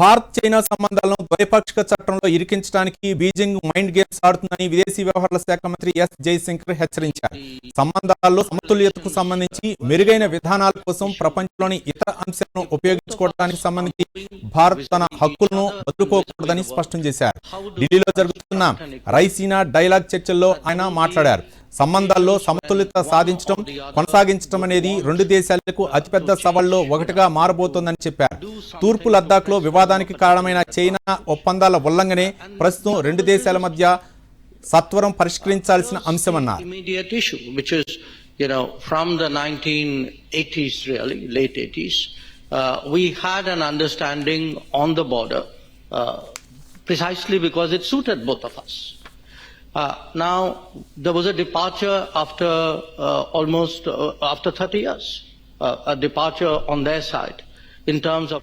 Bharat China సంబంధాలను ద్వైపాక్షిక చట్టంలో ఇరికించడానికి బీజింగ్ మైండ్ గేమ్స్ ఆడుతుందని విదేశీ వ్యవహారాల శాఖ మంత్రి ఎస్ జయశంకర్ హెచ్చరించారు. సంబంధాల్లో సమతుల్యతకు సంబంధించి మెరుగైన విధానాల కోసం ప్రపంచంలోని ఇతర అంశాలను ఉపయోగించుకోవడానికి సంబంధించి భారత్ తన హక్కులను వదులుకోకూడదని స్పష్టం చేశారు. ఢిల్లీలో జరుగుతున్న రైసీనా డైలాగ్ చర్చల్లో ఆయన మాట్లాడారు. సంబంధాల్లో సమతుల్యత సాధించడం కొనసాగించడం అనేది రెండు దేశాలకు అతిపెద్ద సవాల్లో ఒకటిగా మారబోతోందని చెప్పారు తూర్పు లద్దాఖ్లో వివాదానికి కారణమైన చైనా ఒప్పందాల ఉల్లంఘనే ప్రస్తుతం రెండు దేశాల మధ్య సత్వరం పరిష్కరించాల్సిన అంశమన్నారు you know, from the 1980s, really, late 80s, uh, we had an understanding on the border uh, precisely because it suited both of us. Uh, now, there was a departure after uh, almost uh, after 30 years, uh, a departure on their side in terms of